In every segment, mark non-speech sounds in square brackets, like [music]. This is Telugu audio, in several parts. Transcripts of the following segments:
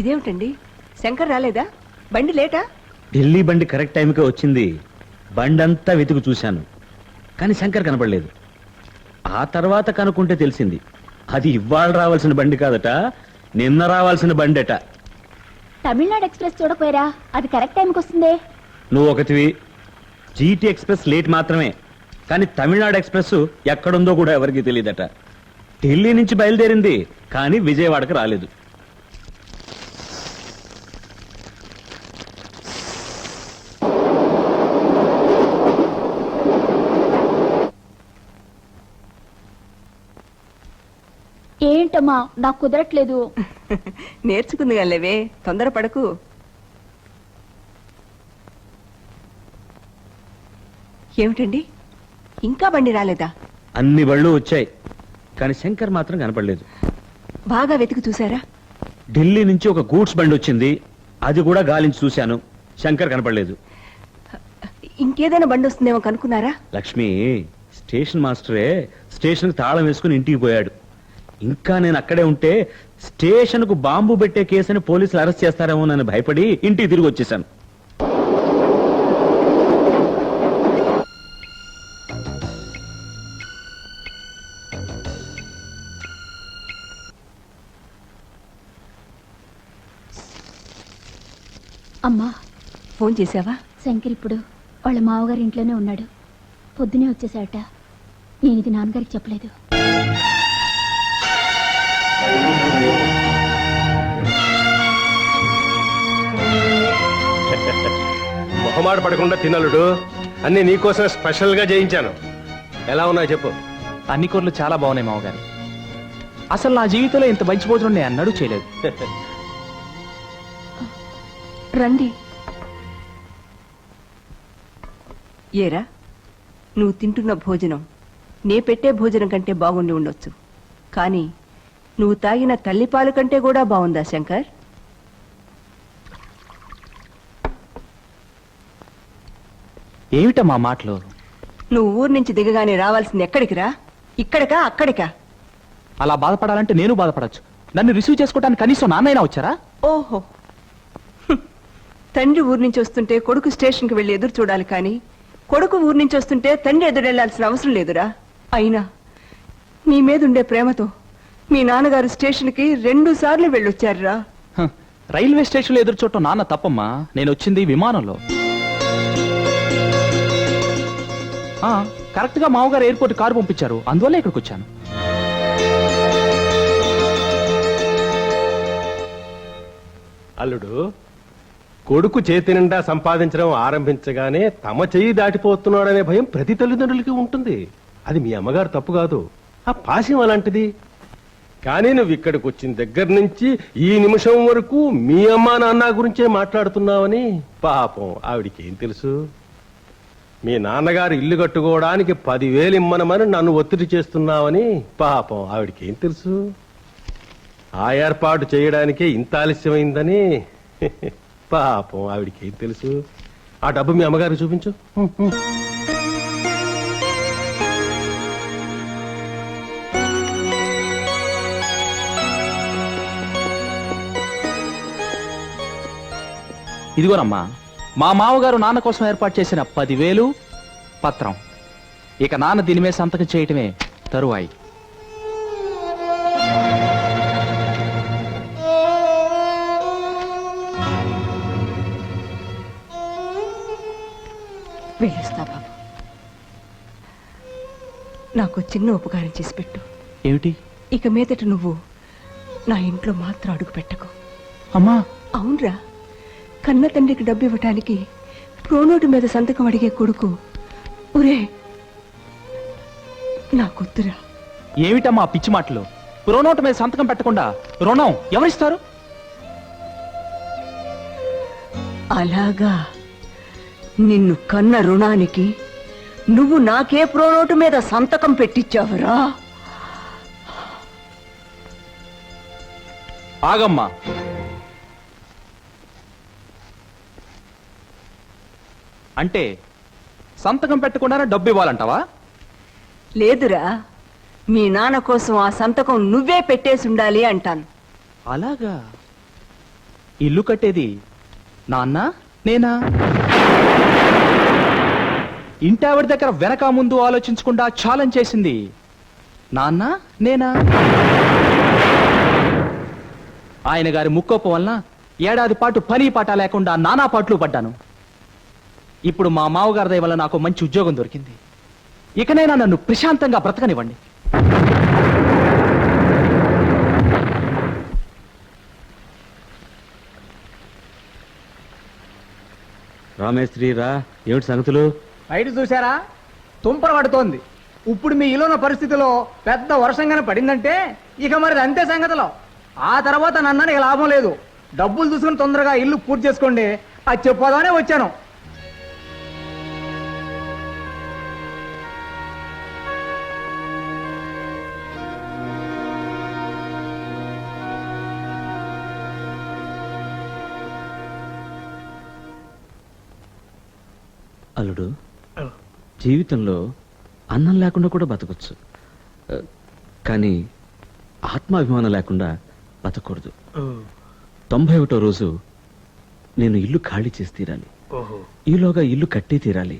ఇదేమిటండి? శంకర్ రాలేదా? బండి లేటా? ఢిల్లీ బండి కరెక్ట్ టైంకే వచ్చింది. బండంతా వెతుకు చూశాను. కానీ శంకర్ కనపడలేదు ఆ తర్వాత కనుక్కుంటే తెలిసింది. అది ఇవాళ రావాల్సిన బండి కాదట నిన్న రావాల్సిన బండట. తమిళనాడు ఎక్స్ప్రెస్ చూడపోయారా అది కరెక్ట్ టైంకి వస్తుందే. నువ్వు ఒకటివి. జీటీ ఎక్స్ప్రెస్ లేట్ మాత్రమే. కానీ తమిళనాడు ఎక్స్ప్రెస్ ఎక్కడుందో కూడా ఎవరికి తెలియదట ఢిల్లీ నుంచి బయలుదేరింది కానీ విజయవాడకు రాలేదు. ఏంటమ్మా నాకు కుదరట్లేదు. [laughs] నేర్చుకుంది లేవే తొందరపడకు ఏమిటండి? ఇంకా బండి రాలేదా? అన్ని బళ్ళు వచ్చాయి కానీ శంకర్ మాత్రం కనపడలేదు. బాగా వెతికి చూసారా ఢిల్లీ నుంచి ఒక గూడ్స్ బండి వచ్చింది అది కూడా గాలించి చూశాను శంకర్ కనపడలేదు. ఇంకేదైనా బండి వస్తుందేమో కనుక్కున్నారా? లక్ష్మి స్టేషన్ మాస్టరే స్టేషన్ తాళం వేసుకుని ఇంటికి పోయాడు. ఇంకా నేను అక్కడే ఉంటే స్టేషన్కు బాంబు పెట్టే కేసుని పోలీసులు అరెస్ట్ చేస్తారేమో నన్ను భయపడి ఇంటికి తిరిగి వచ్చేసాను అమ్మా ఫోన్ చేసావా? శంకర్ ఇప్పుడు వాళ్ళ మావగారి ఇంట్లోనే ఉన్నాడు. పొద్దునే వచ్చేసాట నేను ఇది నాన్నగారికి చెప్పలేదు. మొహమాట పడకుండా తినలుడు. అన్ని నీకోసం స్పెషల్గా చేయించాను ఎలా ఉన్నాయో చెప్పు. అన్ని కూరలు చాలా బాగున్నాయి మావగారు అసలు నా జీవితంలో ఇంత మంచి భోజనం నేను అన్నాడు చేయలేదు. రండి. ఏరా నువ్వు తింటున్న భోజనం. నే పెట్టే భోజనం కంటే బాగుండి ఉండొచ్చు. కానీ నువ్వు తాగిన తల్లిపాలు కంటే కూడా బాగుందా శంకర్? ఏమిటమ్మా మాటలు? నువ్వు ఊరు నుంచి దిగగానే రావాల్సింది ఎక్కడికి రా? ఇక్కడికా అక్కడికా? అలా బాధపడాలంటే నేను బాధపడచ్చు. నన్ను రిసీవ్ చేసుకోవడానికి కనీసం నాన్నైనా వచ్చారా? ఓహో. తండ్రి ఊరు నుంచి వస్తుంటే కొడుకు స్టేషన్కి వెళ్ళి ఎదురు చూడాలి కానీ కొడుకు ఊరు నుంచి వస్తుంటే తండ్రి ఎదురు వెళ్ళాల్సిన అవసరం లేదురా. అయినా నీ మీద ఉండే ప్రేమతో మీ నాన్నగారు స్టేషన్కి రెండు సార్లు వెళ్ళొచ్చారురా. రైల్వే స్టేషన్లో ఎదురు చూడటం నాన్న తప్పమ్మా. నేను వచ్చింది విమానంలో. ఆ, కరెక్ట్గా మామగారు ఎయిర్పోర్ట్ కారు పంపించారు. అందువల్ల ఇక్కడికి వచ్చాను అల్లుడు కొడుకు చేతి నిండా సంపాదించడం ఆరంభించగానే తమ చెయ్యి దాటిపోతున్నాడనే భయం ప్రతి తల్లిదండ్రులకి ఉంటుంది. అది మీ అమ్మగారు తప్పు కాదు. ఆ పాశం అలాంటిది. కానీ నువ్వు ఇక్కడికి వచ్చిన దగ్గర నుంచి ఈ నిమిషం వరకు మీ అమ్మా నాన్న గురించే మాట్లాడుతున్నావని పాపం ఆవిడికి ఏం తెలుసు? మీ నాన్నగారు ఇల్లు కట్టుకోవడానికి పదివేలు ఇమ్మనమని నన్ను ఒత్తిడి చేస్తున్నావని పాపం ఆవిడికి ఏం తెలుసు? ఆ ఏర్పాటు చేయడానికే ఇంత ఆలస్యమైందని [laughs] పాపం ఆవిడికి ఏం తెలుసు? ఆ డబ్బు మీ అమ్మగారికి చూపించు. ఇదిగోనమ్మా మా మామగారు నాన్న కోసం ఏర్పాటు చేసిన పదివేలు పత్రం. ఇక నాన్న దీని మీద సంతకం చేయటమే తరువాయి. వెళ్ళొస్తా బాబు. నాకు చిన్న ఉపకారం చేసి పెట్టు. ఏమిటి? ఇక మీదట నువ్వు నా ఇంట్లో మాత్రం అడుగు పెట్టకు. అమ్మా! అవునరా? కన్న తండ్రికి డబ్బు ఇవ్వటానికి ప్రోనోటు మీద సంతకం అడిగే కొడుకు. ఒరే నా కొద్దురా ఏమిటమ్మా పిచ్చి మాటలు? రుణోట మీద సంతకం పెట్టకుండా రుణం ఎవరిస్తారు? అలాగా. నిన్ను కన్న రుణానికి నువ్వు నాకే ప్రోనోటు మీద సంతకం పెట్టించావురా ఆగమ్మా. అంటే సంతకం పెట్టకుండానే డబ్బు ఇవ్వాలంటావా? లేదురా. మీ నాన్న కోసం ఆ సంతకం నువ్వే పెట్టేసి ఉండాలి అంటాను. అలాగా? ఇల్లు కట్టేది నాన్న నేనా? ఇంటావిడ దగ్గర వెనక ముందు ఆలోచించకుండా ఛాలెంజ్ చేసింది నాన్న నేనా? ఆయన గారి ముక్కోపం వలన ఏడాది పాటు పని పాట లేకుండా నానా పాటలు పడ్డాను. ఇప్పుడు మా మామగారి దయ వల్ల నాకు మంచి ఉద్యోగం దొరికింది. ఇకనైనా నన్ను ప్రశాంతంగా బ్రతకనివ్వండి. రామేశ్వరి రా. ఏమిటి సంగతులు? బయట చూసారా తుంపర పడుతోంది. ఇప్పుడు మీ ఇల్లున్న పరిస్థితిలో పెద్ద వర్షంగానే పడిందంటే ఇక మరి అంతే సంగతిలో. ఆ తర్వాత నన్నని ఇక లాభం లేదు. డబ్బులు చూసుకుని తొందరగా ఇల్లు పూర్తి చేసుకోండి. అది చెప్పదానే వచ్చాను. అల్లుడు జీవితంలో అన్నం లేకుండా కూడా బతకొచ్చు. కానీ ఆత్మాభిమానం లేకుండా బతకూడదు. తొంభై ఒకటో రోజు నేను ఇల్లు ఖాళీ చేసి తీరాలి. ఈలోగా ఇల్లు కట్టే తీరాలి.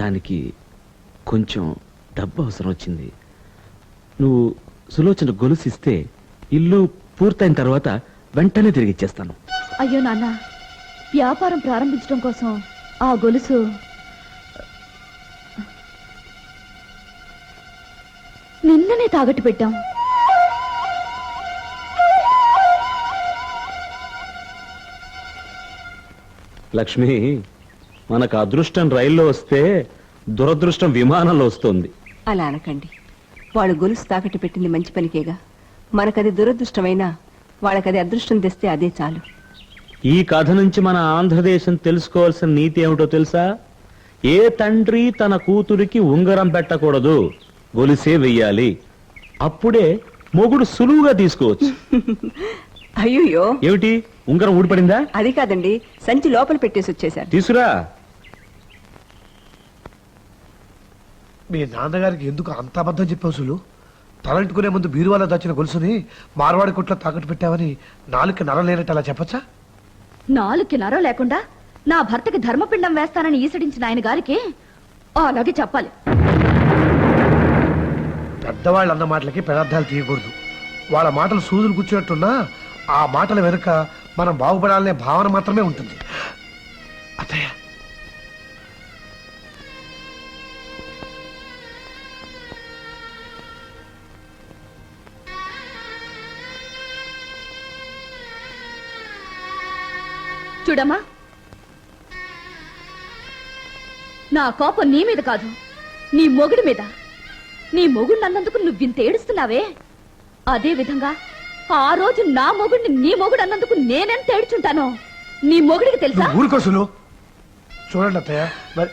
దానికి కొంచెం డబ్బు అవసరం వచ్చింది. నువ్వు సులోచన గొలుసిస్తే ఇల్లు పూర్తయిన తర్వాత వెంటనే తిరిగి ఇచ్చేస్తాను. అయ్యో నాన్న వ్యాపారం ప్రారంభించడం కోసం ఆ గొలుసు. నిన్ననే తాగట్టు పెట్టాం. లక్ష్మి మనకు అదృష్టం రైల్లో వస్తే దురదృష్టం విమానంలో వస్తుంది. అలా అనకండి. వాళ్ళు గొలుసు తాకట్టు పెట్టింది మంచి పనికేగా. మనకది దురదృష్టమైనా వాళ్ళకది అదృష్టం తెస్తే అదే చాలు. ఈ కథ నుంచి మన ఆంధ్రదేశం తెలుసుకోవాల్సిన నీతి ఏమిటో తెలుసా? ఏ తండ్రి తన కూతురికి ఉంగరం పెట్టకూడదు గొలిసే వెయ్యాలి. అప్పుడే మొగుడు సులువుగా తీసుకోవచ్చు. [laughs] అయ్యో ఏమిటి? ఉంగరం ఊడిపడిందా? అది కాదండి సంచి లోపల పెట్టేసి వచ్చేశారు. తీసురా మీ నాన్నగారికి ఎందుకు అంత అబద్ధం చెప్పావు సులు? తలంటుకునే ముందు బీరువాలో దాచిన గొలుసుని మార్వాడి కొట్లో తాకట్టు పెట్టావని నాలుగు నరం లేనట్టు అలా చెప్పచ్చా? నాలుగుకి నరం లేకుండా నా భర్తకి ధర్మపిండం వేస్తానని ఈసడించిన ఆయన గారికి అలాగే చెప్పాలి. పెద్దవాళ్ళు అన్న మాటలకి పెదార్థాలు తీయకూడదు. వాళ్ళ మాటలు సూదులు కూర్చున్నట్టున్నా ఆ మాటల వెనుక మనం బాగుపడాలనే భావన మాత్రమే ఉంటుంది. చూడమ్మా. నా కోపం నీ మీద కాదు నీ మొగుడి మీద. నీ మొగుడు అన్నందుకు నువ్వింత ఏడుస్తున్నావే? అదే విధంగా ఆ రోజు నా మొగుడిని నీ మొగుడు అన్నందుకు నేనెంత ఏడ్చుంటానో నీ మొగుడికి తెలుసా? చూడండి అత్తయ్య మరి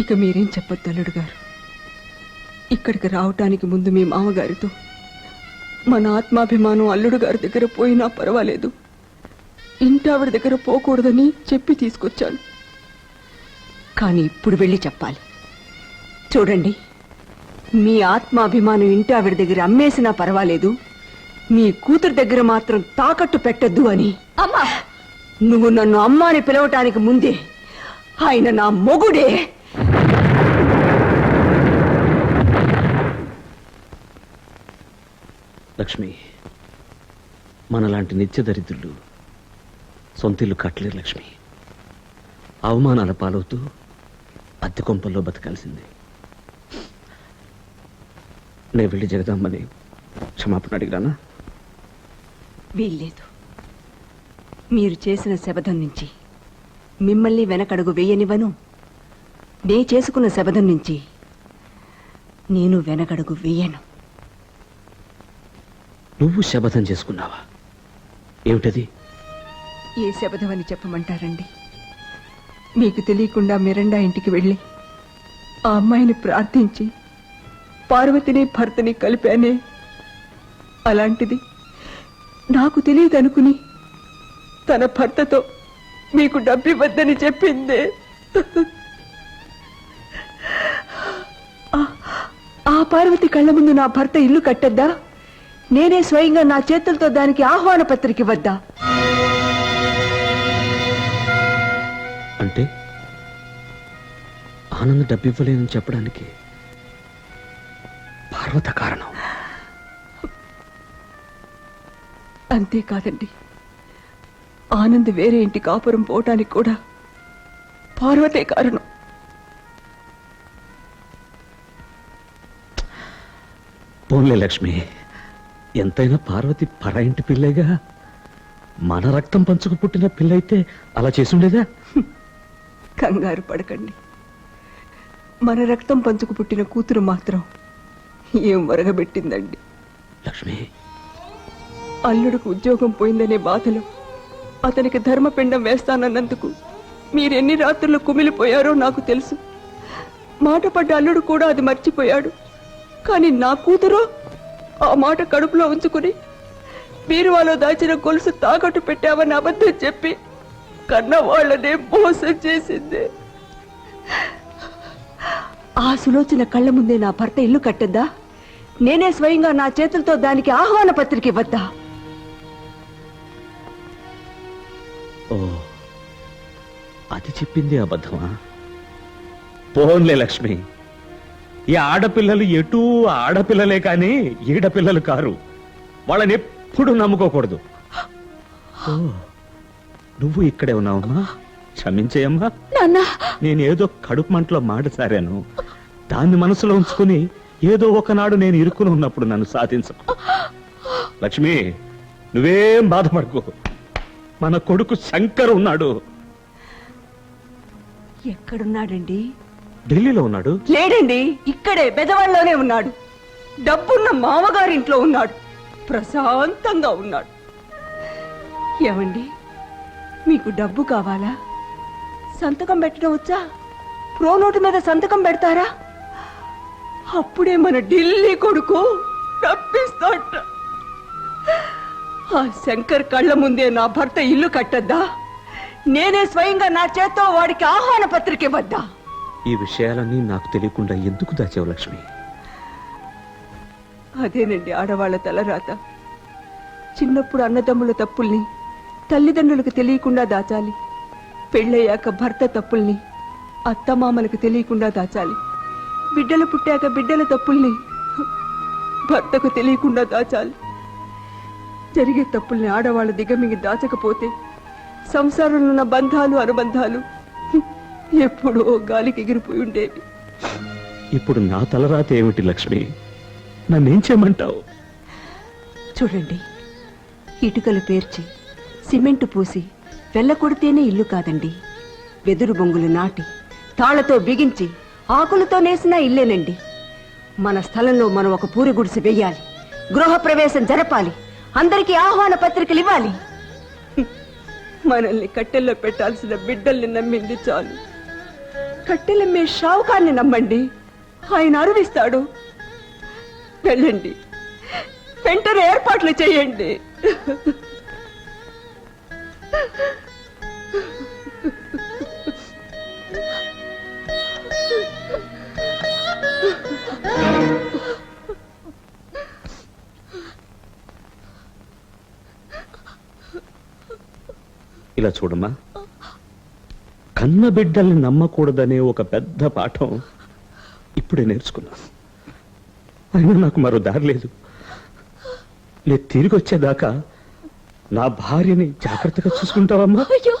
ఇక మీరేం చెప్పొద్దు అల్లుడు గారు. ఇక్కడికి రావటానికి ముందు మీ మామగారితో మన ఆత్మాభిమానం అల్లుడు గారి దగ్గర పోయినా పర్వాలేదు. ఇంటావిడ దగ్గర పోకూడదని చెప్పి తీసుకొచ్చాను. కానీ ఇప్పుడు వెళ్ళి చెప్పాలి. చూడండి మీ ఆత్మాభిమానం ఇంటావిడ దగ్గర అమ్మేసినా పర్వాలేదు. మీ కూతురు దగ్గర మాత్రం తాకట్టు పెట్టద్దు అని. అమ్మా! నువ్వు నన్ను అమ్మ అని పిలవటానికి ముందే ఆయన నా మొగుడే. లక్ష్మి మనలాంటి నిత్య దరిద్రులు సొంతిల్లు కట్టలేరు లక్ష్మి. అవమానాల పాలవుతూ అద్దె కొంపల్లో బతకాల్సిందే. నేను వెళ్ళి జగదాంబని క్షమాపణ అడిగిరానా వీల్లేదు. మీరు చేసిన శబదం నుంచి మిమ్మల్ని వెనకడుగు వేయనివ్వను. నే చేసుకున్న శబదం నుంచి నేను వెనకడుగు వేయను. నువ్వు శపథం చేసుకున్నావా? ఏమిటది? ఏ శబదం అని చెప్పమంటారండి. మీకు తెలియకుండా మిరండా ఇంటికి వెళ్ళి ఆ అమ్మాయిని ప్రార్థించి పార్వతిని భర్తని కలిపానే అలాంటిది నాకు తెలియదనుకుని తన భర్తతో మీకు డబ్బివ్వద్దని చెప్పిందే. ఆ- ఆ పార్వతి కళ్ళ ముందు నా భర్త ఇల్లు కట్టద్దా? నేనే స్వయంగా నా చేతులతో దానికి ఆహ్వాన పత్రిక ఇవ్వద్దా? ఆనంద్ డబ్బు ఇవ్వలేనని చెప్పడానికి పార్వత కారణం. అంతేకాదండి. ఆనంద్ వేరే ఇంటి కాపురం పోవటానికి కూడా పార్వతే కారణం. పోన్లే లక్ష్మి. ఎంతైనా పార్వతి పర ఇంటి పిల్లేగా మన రక్తం పంచుకు పుట్టిన పిల్లయితే అలా చేసుండేదా? కంగారు పడకండి. మన రక్తం పంచుకు పుట్టిన కూతురు మాత్రం ఏం వరగబెట్టిందండి? లక్ష్మి. అల్లుడికి ఉద్యోగం పోయిందనే బాధలో అతనికి ధర్మపిండం వేస్తానన్నందుకు మీరెన్ని రాత్రులు కుమిలిపోయారో నాకు తెలుసు. మాట పడ్డ అల్లుడు కూడా అది మర్చిపోయాడు. కానీ నా కూతురు ఆ మాట కడుపులో ఉంచుకుని బీరువాలో దాచిన గొలుసు తాకట్టు పెట్టావని అబద్ధం చెప్పి కన్న వాళ్ళనే మోసం చేసింది. ఆ సులోచన కళ్ళ ముందే నా భర్త ఇల్లు కట్టద్దా? నేనే స్వయంగా నా చేతులతో దానికి ఆహ్వాన పత్రిక ఇవ్వద్దా? ఓ అది చెప్పింది అబద్ధమా? పోన్లే లక్ష్మి. ఈ ఆడపిల్లలు ఎటూ ఆడపిల్లలే కానీ ఈడపిల్లలు కారు. వాళ్ళని ఎప్పుడు నమ్ముకోకూడదు. నువ్వు ఇక్కడే ఉన్నావమ్మా? క్షమించేయమ్మా. నాన్న. నేనేదో కడుపు మంటలో మాట సారాను దాన్ని మనసులో ఉంచుకుని ఏదో ఒకనాడు నేను ఇరుక్కుని ఉన్నప్పుడు నన్ను సాధించు. లక్ష్మి నువ్వేం బాధపడకు. మన కొడుకు శంకర్ ఉన్నాడు. ఎక్కడున్నాడండి? ఢిల్లీలో ఉన్నాడు. లేడండి ఇక్కడే బెదవాళ్ళలోనే ఉన్నాడు. డబ్బున్న మామగారింట్లో ఉన్నాడు. ప్రశాంతంగా ఉన్నాడు. ఏమండి మీకు డబ్బు కావాలా? సంతకం పెట్టడం వచ్చా? ప్రో నోటు మీద సంతకం పెడతారా? అప్పుడే మన ఢిల్లీ కొడుకు డబ్బిస్తాట ఆ శంకర్ కళ్ళ ముందే నా భర్త ఇల్లు కట్టద్దా? నేనే స్వయంగా నా చేత్తో వాడికి ఆహ్వాన పత్రిక ఇవ్వద్దా? ఈ విషయాలన్నీ నాకు తెలియకుండా ఎందుకు దాచావు లక్ష్మి? అదేనండి ఆడవాళ్ళ తలరాత. చిన్నప్పుడు అన్నదమ్ముల తప్పుల్ని తల్లిదండ్రులకు తెలియకుండా దాచాలి. పెళ్ళయ్యాక భర్త తప్పుల్ని అత్తమామలకు తెలియకుండా దాచాలి. బిడ్డలు పుట్టాక బిడ్డల తప్పుల్ని భర్తకు తెలియకుండా దాచాలి. జరిగే తప్పుల్ని ఆడవాళ్ళ దిగమింగి దాచకపోతే సంసారంలో ఉన్న బంధాలు అనుబంధాలు ఎప్పుడో గాలికి ఎగిరిపోయి ఉండేవి. ఇప్పుడు నా తలరాత ఏమిటి లక్ష్మి? నన్నేం చేయమంటావు? చూడండి ఇటుకలు పేర్చి సిమెంటు పూసి వెళ్ళకొడితేనే ఇల్లు కాదండి. వెదురు బొంగులు నాటి తాళ్ళతో బిగించి ఆకులతో నేసిన ఇల్లేనండి. మన స్థలంలో మనం ఒక పూరి గుడిసి వెయ్యాలి గృహ ప్రవేశం జరపాలి. అందరికీ ఆహ్వాన పత్రికలు ఇవ్వాలి. మనల్ని కట్టెల్లో పెట్టాల్సిన బిడ్డల్ని నమ్మింది చాలు. కట్టెలమ్మే షావుకాన్ని నమ్మండి. ఆయన అరువిస్తాడు. వెళ్ళండి. వెంటనే ఏర్పాట్లు చేయండి. ఇలా చూడమ్మా. కన్న బిడ్డల్ని నమ్మకూడదనే ఒక పెద్ద పాఠం ఇప్పుడే నేర్చుకున్నా. అయినా నాకు మరో దారి లేదు. నేను తిరిగి వచ్చేదాకా నా భార్యని జాగ్రత్తగా చూసుకుంటావమ్మా. అయ్యో